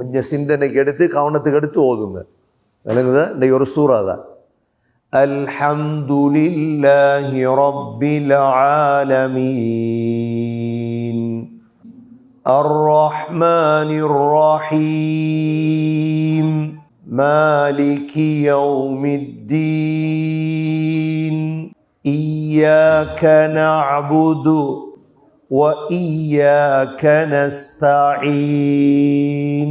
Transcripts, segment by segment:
கொஞ்சம் சிந்தனைக்கு எடுத்து கவனத்துக்கு எடுத்து ஓதுங்க விளங்குதா இந்த ஒரு சூறா தான் الحمد لله رب العالمين الرحمن الرحيم مالك يوم الدين إياك نعبد وإياك نستعين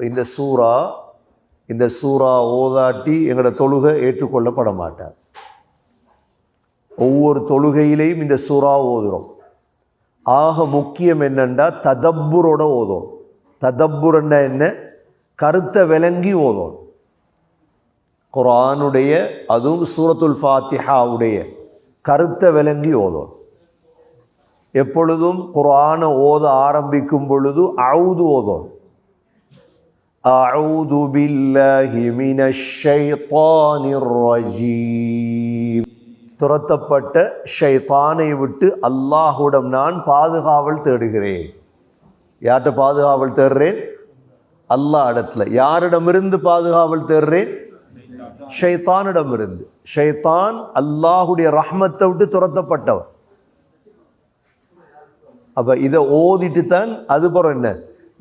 இந்த சூறா இந்த சூறா ஓதாட்டி எங்களோட தொழுகை ஏற்றுக்கொள்ளப்பட மாட்டார் ஒவ்வொரு தொழுகையிலையும் இந்த சூறா ஓதுறோம். ஆக முக்கியம் என்னென்னா ததப்புரோட ஓதும் ததப்புரன்னா என்ன கருத்தை விளங்கி ஓதும் குரானுடைய அதுவும் சூரத்துல் ஃபாத்திஹாவுடைய கருத்தை விளங்கி ஓதும் எப்பொழுதும் குரானை ஓத ஆரம்பிக்கும் பொழுது அவுது ஓதும் أعوذ بالله من الشيطان الرجيم துரத்தப்பட்ட ஷைத்தானை விட்டு அல்லாஹுடம் நான் பாதுகாவல் தேடுகிறேன் யார்கிட்ட பாதுகாவல் தேடுறேன் அல்லாஹ் இடத்துல யாரிடமிருந்து பாதுகாவல் தேடுறேன் ஷைத்தானிடமிருந்து ஷைத்தான் அல்லாஹுடைய ரஹ்மத்தை விட்டு துரத்தப்பட்டவர் அப்ப இதை ஓதிட்டு தான் அதுபுறம் என்ன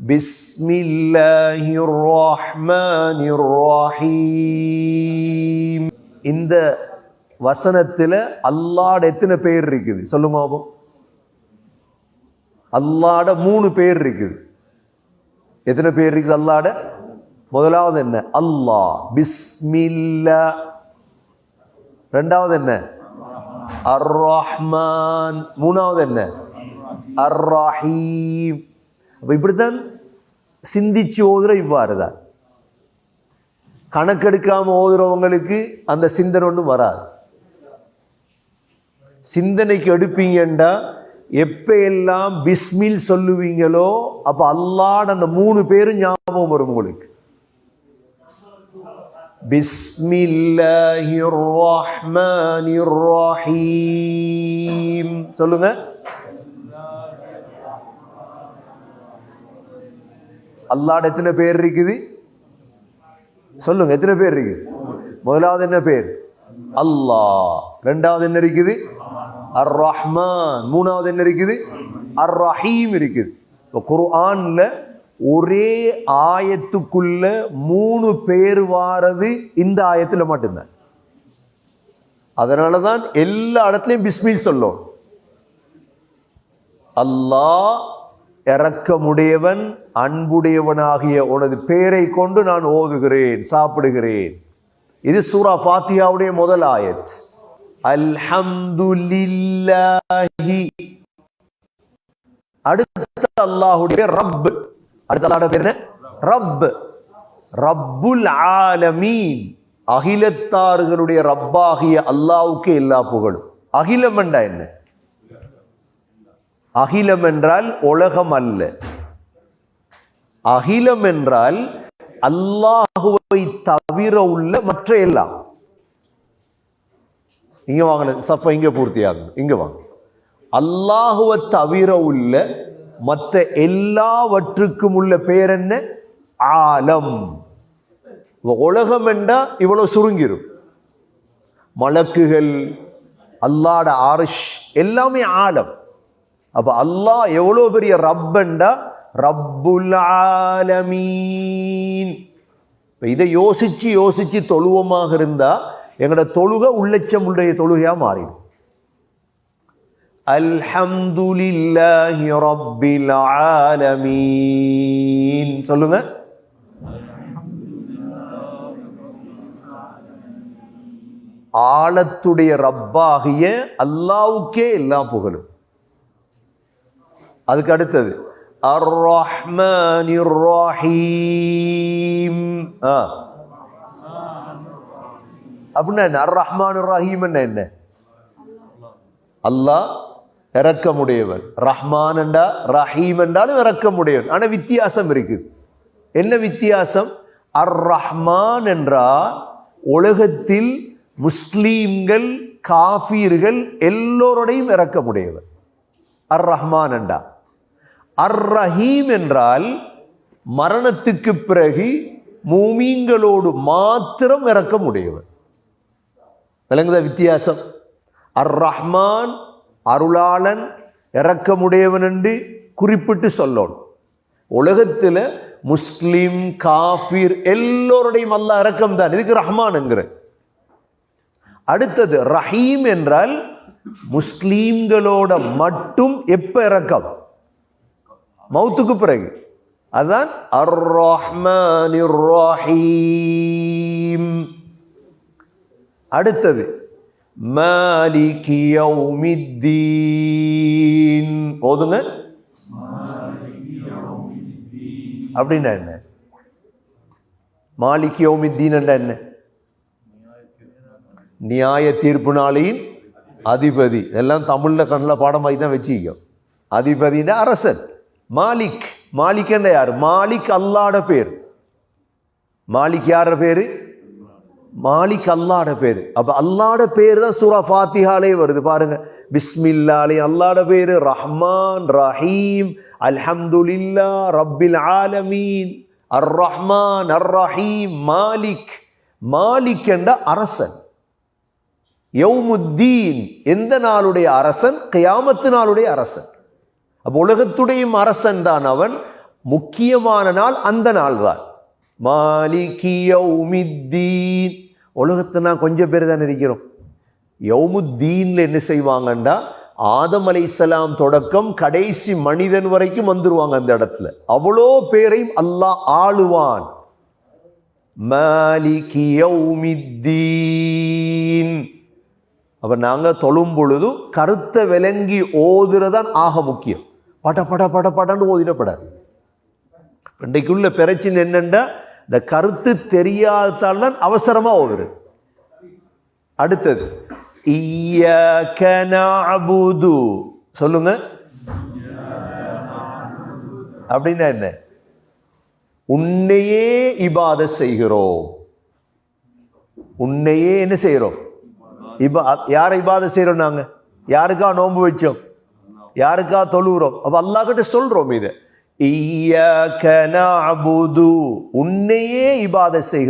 بسم الله الرحمن الرحيم இந்த வசனத்தில் அல்லாட எத்தனை பேர் இருக்குது? சொல்லுங்க பாப்போம் அல்லாட மூணு பேர் இருக்குது. எத்தனை பேர் இருக்குது அல்லாட? முதலாவது என்ன? அல்லாஹ். பிஸ்மில்லா. ரெண்டாவது என்ன? அர் ரஹ்மான் மூணாவது என்ன? அர் ரஹீம் அப்போ இப்படித்தான் சிந்திச்சு ஓதுற இவ்வாறு தான். கணக்கெடுக்காமல் ஓதுறவங்களுக்கு அந்த சிந்தனை ஒன்றும் வராது. சிந்தனைக்கு எடுப்பீங்கண்டா எப்போ எல்லாம் பிஸ்மில் சொல்லுவீங்களோ அப்போ அல்லாட அந்த மூணு பேரும் ஞாபகம் வரும் உங்களுக்கு. பிஸ்மில்லாஹிர் ரஹ்மானிர் ரஹீம். சொல்லுங்க. அல்லாட எத்தனை பேர் இருக்குது? சொல்லுங்க எத்தனை பேர் இருக்குது? முதலாவது என்ன பேர்? அல்லாஹ். ரெண்டாவது என்ன இருக்குது? அர் ரஹ்மான் மூணாவது என்ன இருக்குது? அர் ரஹீம் இருக்குது. இப்போ குர்ஆன்ல ஒரே ஆயத்துக்குள்ள மூணு பேர் வாரது இந்த ஆயத்தில் மட்டும்தான். அதனால தான் எல்லா இடத்துலையும் பிஸ்மில் சொல்லும். அல்லாஹ் இறக்கமுடையவன் அன்புடையவனாகிய உனது பேரை கொண்டு நான் ஓதுகிறேன் சாப்பிடுகிறேன். இது சூரா ஃபாத்தியாவுடைய முதல் ஆயத். அல்ஹம்துலில்லாஹி. அடுத்த அல்லாஹுடைய ரப். அடுத்த அல்லாஹ்வுடைய பேர் என்ன? ரப். ரப்புல் ஆலமீன். அகிலத்தார்களுடைய ரப்பாகிய அல்லாவுக்கு எல்லா புகழும். அகிலம் என்ன? அகிலம் என்றால் உலகம் அல்ல அகிலம் என்றால் அல்லாஹுவை தவிர உள்ள மற்ற எல்லாம். இங்க வாங்க சஃபா இங்க பூர்த்தியாகும் இங்க வாங்க. அல்லாஹுவை தவிர உள்ள மற்ற எல்லாவற்றுக்கும் உள்ள பேர் என்ன? ஆலம். உலகம் என்றா இவ்வளவு சுருங்கிரும். மலக்குகள் அல்லாட ஆரிஷ் எல்லாமே ஆலம். அப்போ அல்லாஹ் எவ்வளோ பெரிய ரப்பண்டா? ரப்புல் ஆலமீன். இப்போ இதை யோசித்து யோசித்து தொழுவமாக இருந்தால் எங்களோட தொழுக உள்ளச்சம் உடைய தொழுகையாக மாறிடும். அல்ஹம்துலில்லாஹி ரப்பில் ஆலமீன். சொல்லுங்க. ஆழத்துடைய ரப்பாகிய அல்லாவுக்கே எல்லா புகழும். அதுக்கு அடுத்தது. அர் ரஹ்மானிர் ரஹீம் ஆ. அப்படின்னா என்ன? அர் ரஹ்மான் ரஹீம் என்ன? அல்லாஹ் இறக்கமுடையவன் ரஹ்மான் என்றா ரஹீம் என்றாலும் இறக்கமுடையவன் ஆனால் வித்தியாசம் இருக்கு. என்ன வித்தியாசம்? அர் ரஹ்மான் என்றால் உலகத்தில் முஸ்லீம்கள் காஃபீர்கள் எல்லோருடையும் இறக்கமுடையவன் அர் ரஹ்மான் என்றா. அர் ரஹீம் என்றால் மரணத்துக்கு பிறகு மூமீங்களோடு மாத்திரம் இறக்கமுடையவன் விளங்குதா வித்தியாசம்? அர் ரஹ்மான் அருளாளன் இறக்கமுடையவன் என்று குறிப்பிட்டு சொல்லணும். உலகத்தில் முஸ்லீம் காஃபிர் எல்லோருடையும் அல்ல இறக்கம் தான் இதுக்கு ரஹ்மான்ங்கிற அடுத்தது ரஹீம் என்றால் முஸ்லீம்களோட மட்டும் எப்ப இறக்கம்? மௌத்துக்கு பிறகு. அதுதான் அர் ரஹ்மானிர் அடுத்தது மாலிகி போதுங்க. அப்படின்னா என்ன? மாலிக் யௌமித்தீன் என்றா என்ன? நியாய தீர்ப்பு நாளையின் அதிபதி. எல்லாம் தமிழில் கண்ணில் பாடமாகி தான் வச்சுக்கோ அதிபதினா அரசன். மாலிக் மாலிக் என்ற யார்? மாலிக் அல்லாட பேர். மாலிக் யார பேர்? மாலிக் அல்லாட பேர். அப்போ அல்லாட பேர் தான் சூரா ஃபாத்திஹாலே வருது. பாருங்க. பிஸ்மில்லாலே அல்லாட பேர். ரஹ்மான் ரஹீம். அல்ஹம்துலில்லா ரப்பில் ஆலமீன். அர் ரஹ்மான் அர் ரஹீம் மாலிக். மாலிக் என்ற அரசன். யௌமுத்தீன். எந்த நாளுடைய அரசன்? கியாமத்து நாளுடைய அரசன். அப்போ உலகத்துடையும் அரசன் தான் அவன். முக்கியமான நாள் அந்த நாள் தான் மாலிகி உலகத்தை நான் கொஞ்சம் பேர் தான் இருக்கிறோம். யவுமுத்தீனில் என்ன செய்வாங்கண்டா? ஆதம் அலைசலாம் தொடக்கம் கடைசி மனிதன் வரைக்கும் வந்துருவாங்க அந்த இடத்துல. அவ்வளோ பேரையும் அல்லாஹ் ஆளுவான். மாலிகி யௌமித்தீன். அப்ப நாங்கள் தொழும் பொழுது கருத்தை விளங்கி ஓதுறதான் ஆக முக்கியம். பட பட பட படன்னு ஓதிடப்படாது. இன்றைக்குள்ள பிரச்சனை என்னென்னா இந்த கருத்து தெரியாததால் தான் அவசரமாக ஓதுறது. அடுத்தது ஈயகனாபுது சொல்லுங்க. அப்படின்னா என்ன? உன்னையே இபாத செய்கிறோம். உன்னையே என்ன செய்கிறோம்? இபா யாரை இபாத செய்கிறோம் நாங்கள் யாருக்கா நோன்பு வச்சோம்? யாருக்கா தொழுகிறோம் அப்ப அல்லாஹ் கிட்ட சொல்றோம் இதை. கன அபுது. உன்னையே இபாதை செய்கிறோம்.